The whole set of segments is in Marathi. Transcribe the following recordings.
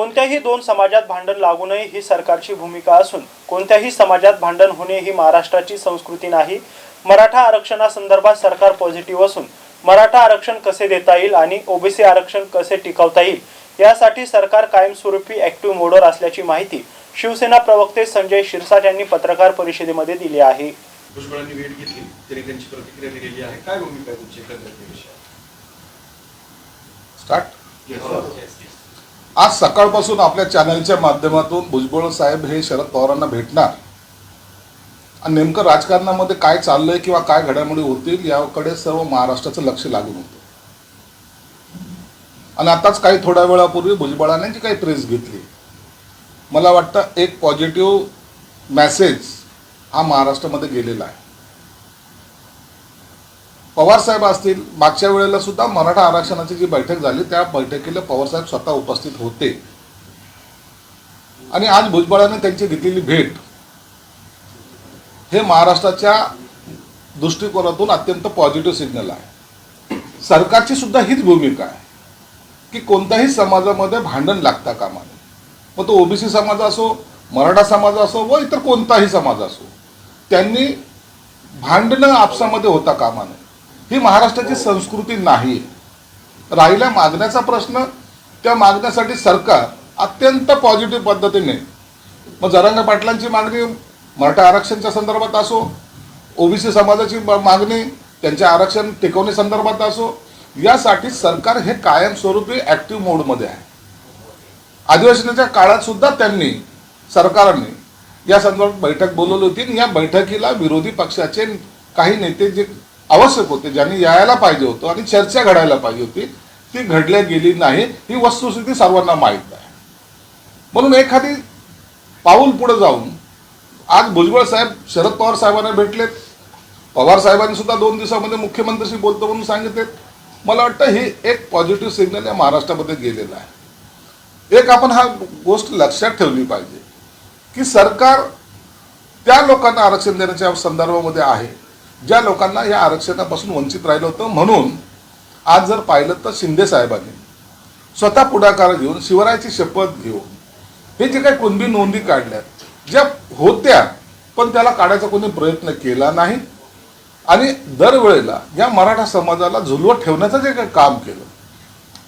कोणत्याही दोन समाजात भांडण लागू नये ही सरकारची भूमिका असून कोणत्याही समाजात भांडण होणे ही महाराष्ट्राची संस्कृती नाही. मराठा आरक्षणासंदर्भात सरकार पॉझिटिव्ह असून मराठा आरक्षण कसे देता येईल आणि ओबीसी आरक्षण कसे टिकवता येईल यासाठी सरकार कायमस्वरूपी ऍक्टिव्ह मोडवर असल्याची माहिती शिवसेना प्रवक्ते संजय शिरसाट यांनी पत्रकार परिषदेमध्ये दिली आहे. भुजबळांनी भेट घेतली त्यांनी त्यांची प्रतिक्रिया दिलेली आहे. काय भूमिका आहे तुमची स्टार्ट आज सकाळपासून आपल्या चॅनलच्या माध्यमातून भुजबळ साहेब हे शरद पवारांना भेटणार. आणि नेमकं राजकारणामध्ये काय चाललंय किंवा काय घडामोडी होतील याकडे सर्व महाराष्ट्राचं लक्ष लागून होतं. आणि आताच काही थोड्या वेळापूर्वी भुजबळाने जी काही प्रेस घेतली मला वाटतं एक पॉझिटिव्ह मॅसेज हा महाराष्ट्रामध्ये गेलेला आहे. पवार साहेब असतील मागच्या वेळेला सुद्धा मराठा आरक्षणाची जी बैठक झाली त्या बैठकीला पवार साहेब स्वतः उपस्थित होते. आणि आज भुजबळाने त्यांची घेतलेली भेट हे महाराष्ट्राच्या दृष्टिकोनातून अत्यंत पॉझिटिव्ह सिग्नल आहे. सरकारची सुद्धा हीच भूमिका आहे की कोणत्याही समाजामध्ये भांडण लागता कामा नये. मग तो ओबीसी समाज असो मराठा समाज असो व इतर कोणताही समाज असो त्यांनी भांडणं आपसामध्ये होता कामा नये. ही महाराष्ट्राची संस्कृती नाही. राहिल्या मागण्याचा प्रश्न त्या मागण्यासाठी सरकार अत्यंत पॉझिटिव्ह पद्धतीने मग जरंग पाटलांची मागणी मराठा आरक्षणच्या संदर्भात असो ओबीसी समाजाची ब- मागणी त्यांचे आरक्षण टिकवणे संदर्भात असो यासाठी सरकार हे कायमस्वरूपी ॲक्टिव्ह मोडमध्ये आहे. अधिवेशनाच्या काळात सुद्धा त्यांनी सरकारने या संदर्भात बैठक बोलवली होती आणि या बैठकीला विरोधी पक्षाचे काही नेते जे आवश्यक होते ज्यांनी यायला पाहिजे होतं आणि चर्चा घडायला पाहिजे होती ती घडल्या गेली नाही ही वस्तुस्थिती सर्वांना माहीत आहे. म्हणून एखादी पाऊल पुढे जाऊन आज भुजबळ साहेब शरद पवार साहेबांना भेटलेत पवार साहेबांनी सुद्धा दोन दिवसामध्ये मुख्यमंत्र्यांशी बोलतो म्हणून सांगितले मला वाटतं हे एक पॉझिटिव्ह सिग्नल या महाराष्ट्रामध्ये गेलेला आहे. एक आपण हा गोष्ट लक्षात ठेवली पाहिजे की सरकार त्या लोकांना आरक्षण देण्याच्या संदर्भामध्ये आहे. ज्या लोकांना या आरक्षणापासून वंचित राहिलं होतं म्हणून आज जर पाहिलं तर शिंदे साहेबांनी स्वतः पुढाकार घेऊन शिवरायाची शपथ घेऊन हे जे काही कुणबी नोंदी काढल्यात ज्या होत्या पण त्याला काढायचा कोणी प्रयत्न केला नाही. आणि दरवेळेला या मराठा समाजाला झुलवत ठेवण्याचं जे काही काम केलं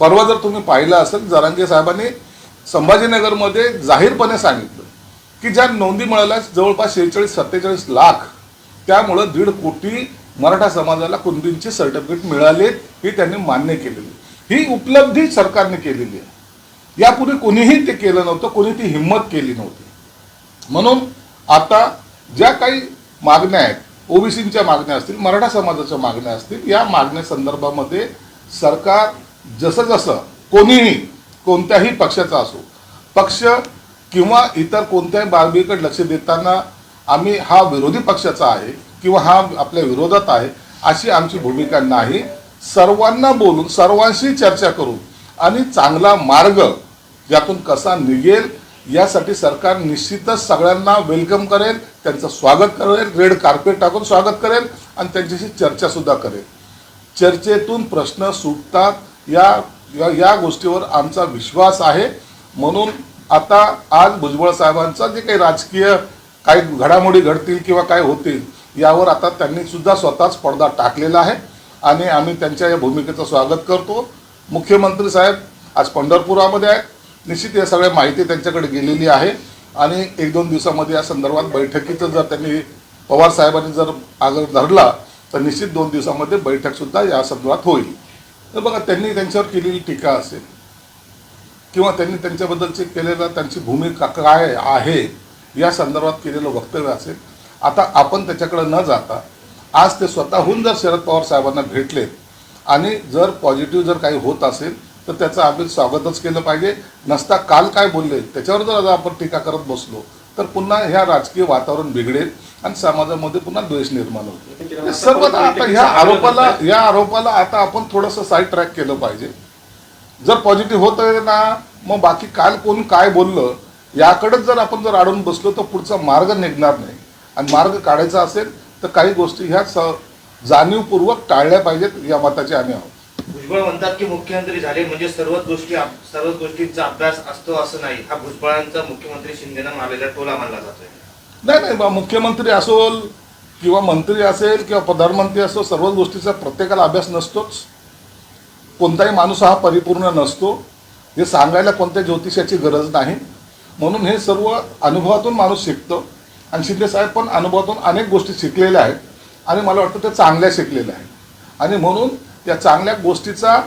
परवा जर तुम्ही पाहिलं असेल जरांगे साहेबांनी संभाजीनगरमध्ये जाहीरपणे सांगितलं की ज्या नोंदी मिळाल्या जवळपास शेहेचाळीस सत्तेचाळीस लाख त्यामुळं दीड कोटी मराठा समाजाला कुणबींचे सर्टिफिकेट मिळाले हे त्यांनी मान्य केलेली ही उपलब्धी सरकारने केलेली आहे. यापूर्वी कोणीही ते केलं नव्हतं कोणी ती हिंमत केली नव्हती. म्हणून आता ज्या काही मागण्या आहेत ओबीसीच्या मागण्या असतील मराठा समाजाच्या मागण्या असतील या मागण्या संदर्भामध्ये सरकार जसं जसं कोणीही कोणत्याही पक्षाचा असो पक्ष किंवा इतर कोणत्याही बाबीकडे लक्ष देताना आम्ही हा विरोधी पक्षाचा आहे किंवा हा आपल्या विरोधात आहे अशी आमची भूमिका नाही. सर्वांना बोलून सर्वांशी चर्चा करून आणि चांगला मार्ग यातून कसा निघेल यासाठी सरकार निश्चितच सगळ्यांना वेलकम करेल त्यांचं स्वागत करेल रेड कार्पेट टाकून स्वागत करेल आणि त्यांच्याशी चर्चासुद्धा करेल. चर्चेतून प्रश्न सुटतात या या, या गोष्टीवर आमचा विश्वास आहे. म्हणून आता आज भुजबळ साहेबांचा जे काही राजकीय काही घडामोडी घडतील किंवा काय होतील यावर आता त्यांनी सुद्धा स्वतःच पडदा टाकलेला आहे. आणि आम्ही त्यांच्या या भूमिकेचं स्वागत करतो. मुख्यमंत्री साहेब आज पंढरपुरामध्ये आहेत. निश्चित या सगळ्या माहिती त्यांच्याकडे गेलेली आहे. आणि एक दोन दिवसामध्ये या संदर्भात बैठकीचं जर त्यांनी पवार साहेबांनी जर आग्रह धरला तर निश्चित दोन दिवसामध्ये बैठकसुद्धा या संदर्भात होईल. तर बघा त्यांनी त्यांच्यावर केलेली टीका असेल किंवा त्यांनी त्यांच्याबद्दलचे केलेलं त्यांची भूमिका काय आहे या संदर्भात केलेलं वक्तव्य असेल. आता आपण त्याच्याकडे न जाता आज ते स्वतःहून जर शरद पवार साहेबांना भेटले आणि जर पॉझिटिव्ह जर काही होत असेल तर त्याचं आम्ही स्वागतच केलं पाहिजे. नसता काल काय बोलले त्याच्यावर जर आपण टीका करत बसलो तर पुन्हा ह्या राजकीय वातावरण बिघडेल आणि समाजामध्ये पुन्हा द्वेष निर्माण होतो सर्व आता ह्या आरोपाला या आरोपाला आता आपण थोडंसं साईड ट्रॅक केलं पाहिजे. जर पॉझिटिव्ह होत आहे ना मग बाकी काल कोण काय बोललं याकडेच जर आपण जर अडून बसलो तर पुढचा मार्ग निघणार नाही. आणि मार्ग काढायचा असेल तर काही गोष्टी ह्या स जाणीवपूर्वक टाळल्या पाहिजेत या मताचे आम्ही आहोत. भुजबळ म्हणतात की मुख्यमंत्री झाले म्हणजे सर्वच गोष्टी सर्वच गोष्टींचा अभ्यास असतो असं नाही. हा भुजबळांचा मुख्यमंत्री शिंदेना मारलेला टोला मानला जातोय. नाही नाही बा मुख्यमंत्री असोल किंवा मंत्री असेल किंवा प्रधानमंत्री असो सर्वच गोष्टीचा प्रत्येकाला अभ्यास नसतोच. कोणताही माणूस हा परिपूर्ण नसतो. हे सांगायला कोणत्या ज्योतिषाची गरज नाही. म्हणून हे सर्व अनुभवातून माणूस शिकतो. आणि शिंदे साहेब पण अनुभवातून अनेक गोष्टी शिकलेल्या आहेत. आणि मला वाटतं ते चांगल्या शिकलेल्या आहेत. आणि म्हणून त्या चांगल्या गोष्टीचा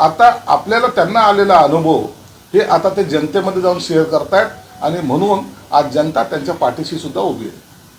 आता आपल्याला त्यांना आलेला अनुभव हे आता ते जनतेमध्ये जाऊन शेअर करतायत. आणि म्हणून आज जनता त्यांच्या पाठीशी सुद्धा उभी आहे.